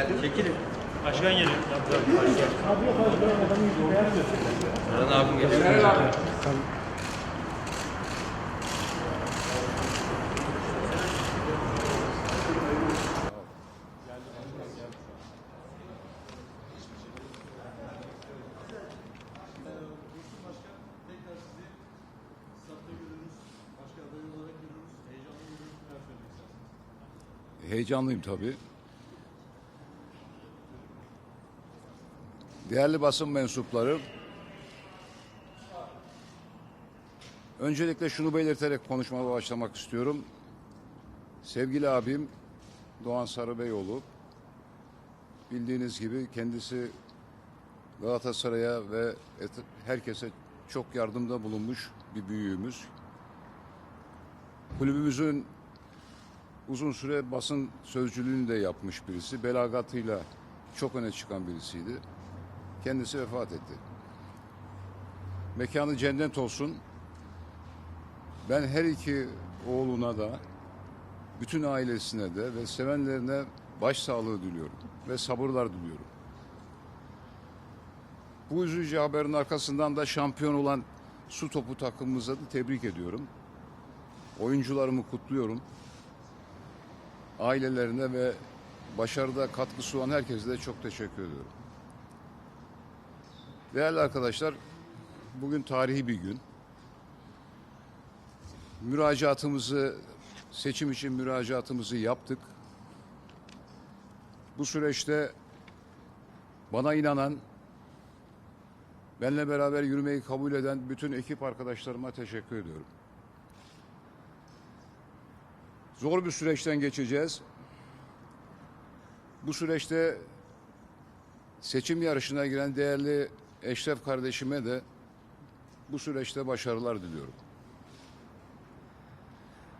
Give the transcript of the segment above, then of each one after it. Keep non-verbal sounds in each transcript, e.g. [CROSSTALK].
geldi. Çekilin. Başkan geliyor. Başkan. Orhan abim geliyor. Heyecanlıyım tabii. Değerli basın mensupları, öncelikle şunu belirterek konuşmama başlamak istiyorum. Sevgili abim Doğan Sarıbeyoğlu, bildiğiniz gibi kendisi Galatasaray'a ve herkese çok yardımda bulunmuş bir büyüğümüz. Kulübümüzün uzun süre basın sözcülüğünü de yapmış birisi. Belagatıyla çok öne çıkan birisiydi. Kendisi vefat etti. Mekanı cennet olsun. Ben her iki oğluna da bütün ailesine de ve sevenlerine başsağlığı diliyorum ve sabırlar diliyorum. Bu üzücü haberin arkasından da şampiyon olan su topu takımımıza da tebrik ediyorum. Oyuncularımı kutluyorum ailelerine ve başarıda katkısı olan herkese de çok teşekkür ediyorum. Değerli arkadaşlar, bugün tarihi bir gün. Müracaatımızı, seçim için müracaatımızı yaptık. Bu süreçte bana inanan, benimle beraber yürümeyi kabul eden bütün ekip arkadaşlarıma teşekkür ediyorum. Zor bir süreçten geçeceğiz. Bu süreçte seçim yarışına giren değerli Eşref kardeşime de bu süreçte başarılar diliyorum.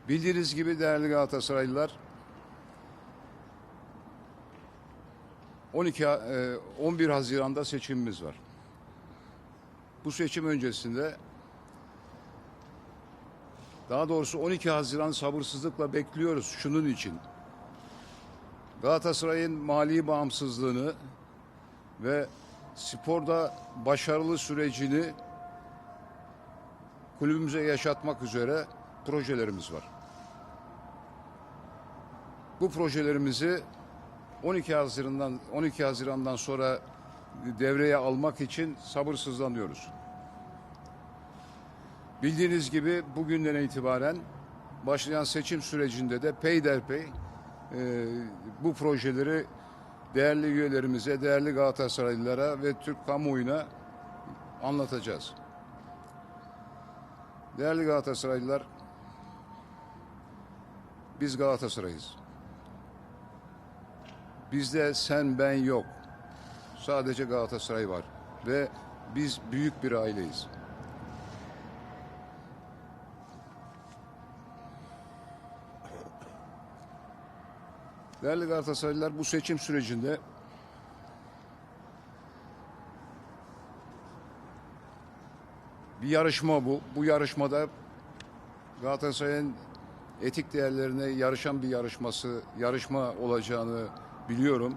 Bildiğiniz gibi değerli Galatasaraylılar 12 e, 11 Haziran'da seçimimiz var. Bu seçim öncesinde daha doğrusu 12 Haziran sabırsızlıkla bekliyoruz şunun için. Galatasaray'ın mali bağımsızlığını ve sporda başarılı sürecini kulübümüze yaşatmak üzere projelerimiz var. Bu projelerimizi 12 Haziran'dan 12 Haziran'dan sonra devreye almak için sabırsızlanıyoruz. Bildiğiniz gibi bugünden itibaren başlayan seçim sürecinde de peyderpey e, bu projeleri değerli üyelerimize, değerli Galatasaraylılara ve Türk kamuoyuna anlatacağız. Değerli Galatasaraylılar, biz Galatasaray'ız. Bizde sen ben yok. Sadece Galatasaray var ve biz büyük bir aileyiz. Değerli Galatasaraylılar bu seçim sürecinde bir yarışma bu. Bu yarışmada Galatasaray'ın etik değerlerine yarışan bir yarışması, yarışma olacağını biliyorum.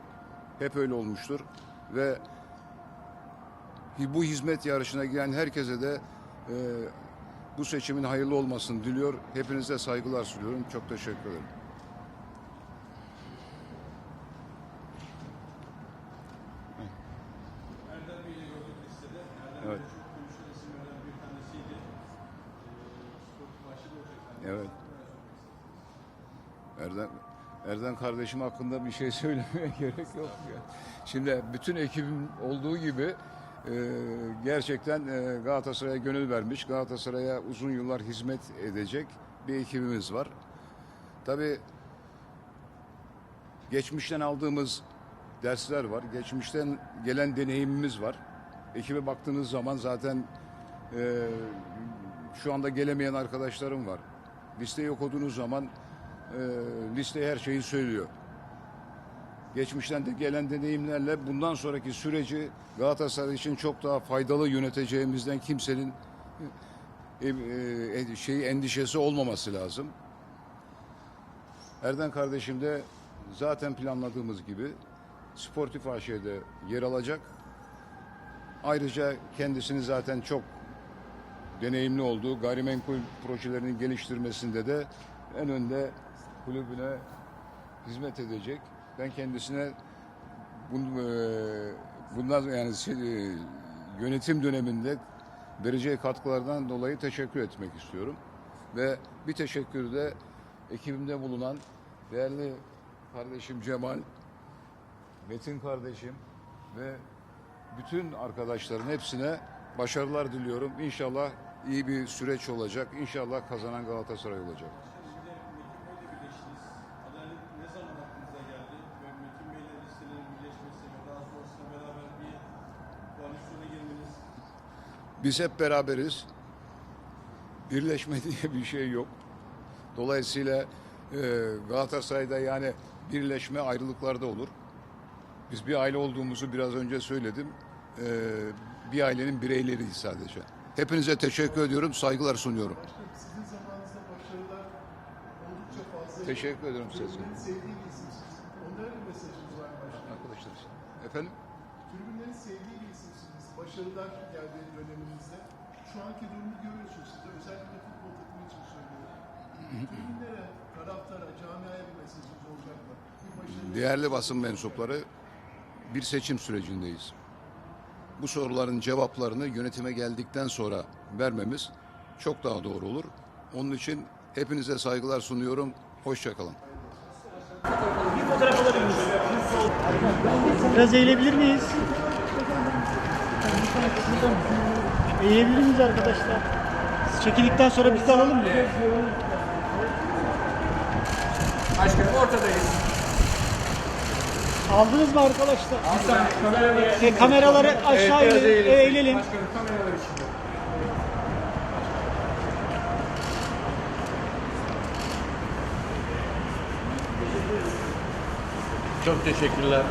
Hep öyle olmuştur ve bu hizmet yarışına giren herkese de e, bu seçimin hayırlı olmasını diliyor. Hepinize saygılar sunuyorum. Çok teşekkür ederim. Evet. Erdem, Erdem kardeşim hakkında bir şey [LAUGHS] söylemeye gerek yok. Ya. Şimdi bütün ekibim olduğu gibi e, gerçekten e, Galatasaray'a gönül vermiş, Galatasaray'a uzun yıllar hizmet edecek bir ekibimiz var. Tabii geçmişten aldığımız dersler var, geçmişten gelen deneyimimiz var. Ekibe baktığınız zaman zaten e, şu anda gelemeyen arkadaşlarım var. Listeyi okuduğunuz zaman e, liste her şeyi söylüyor. Geçmişten de gelen deneyimlerle bundan sonraki süreci Galatasaray için çok daha faydalı yöneteceğimizden kimsenin e, e, şey endişesi olmaması lazım. Erden kardeşim de zaten planladığımız gibi Sportif AŞ'de yer alacak. Ayrıca kendisini zaten çok deneyimli olduğu gayrimenkul projelerinin geliştirmesinde de en önde kulübüne hizmet edecek. Ben kendisine bun, e, bundan yani şey, e, yönetim döneminde vereceği katkılardan dolayı teşekkür etmek istiyorum. Ve bir teşekkür de ekibimde bulunan değerli kardeşim Cemal, Metin kardeşim ve bütün arkadaşların hepsine başarılar diliyorum. İnşallah iyi bir süreç olacak. İnşallah kazanan Galatasaray olacak. Biz hep beraberiz. Birleşme [LAUGHS] diye bir şey yok. Dolayısıyla e, Galatasaray'da yani birleşme ayrılıklarda olur. Biz bir aile olduğumuzu biraz önce söyledim. E, bir ailenin bireyleriyiz sadece. Hepinize teşekkür ediyorum, saygılar sunuyorum. Sizin zamanınızda başarılar oldukça fazla. Teşekkür ederim size. Sevdiği bir isimsiniz. Onlara bir mesajınız var mı başkanım? Arkadaşlar. Efendim? Tribünlerin sevdiği bir isimsiniz. Başarılar geldi döneminizde. Şu anki durumu görüyorsunuz siz de. Özellikle futbol takımı için söylüyorum. Tribünlere, taraftara, camiaya bir mesajınız olacak mı? Bir başarı Değerli basın mensupları bir seçim sürecindeyiz. Bu soruların cevaplarını yönetime geldikten sonra vermemiz çok daha doğru olur. Onun için hepinize saygılar sunuyorum. Hoşçakalın. Bir fotoğraf? Biraz eğilebilir miyiz? Eğilebilir miyiz arkadaşlar? Siz çekildikten sonra biz de alalım mı? Başkanım ortadayız. Aldınız mı arkadaşlar? Bir saniye E, kameraları aşağı Evet, eğilelim. Başkanım kameralar içinde. Çok teşekkürler.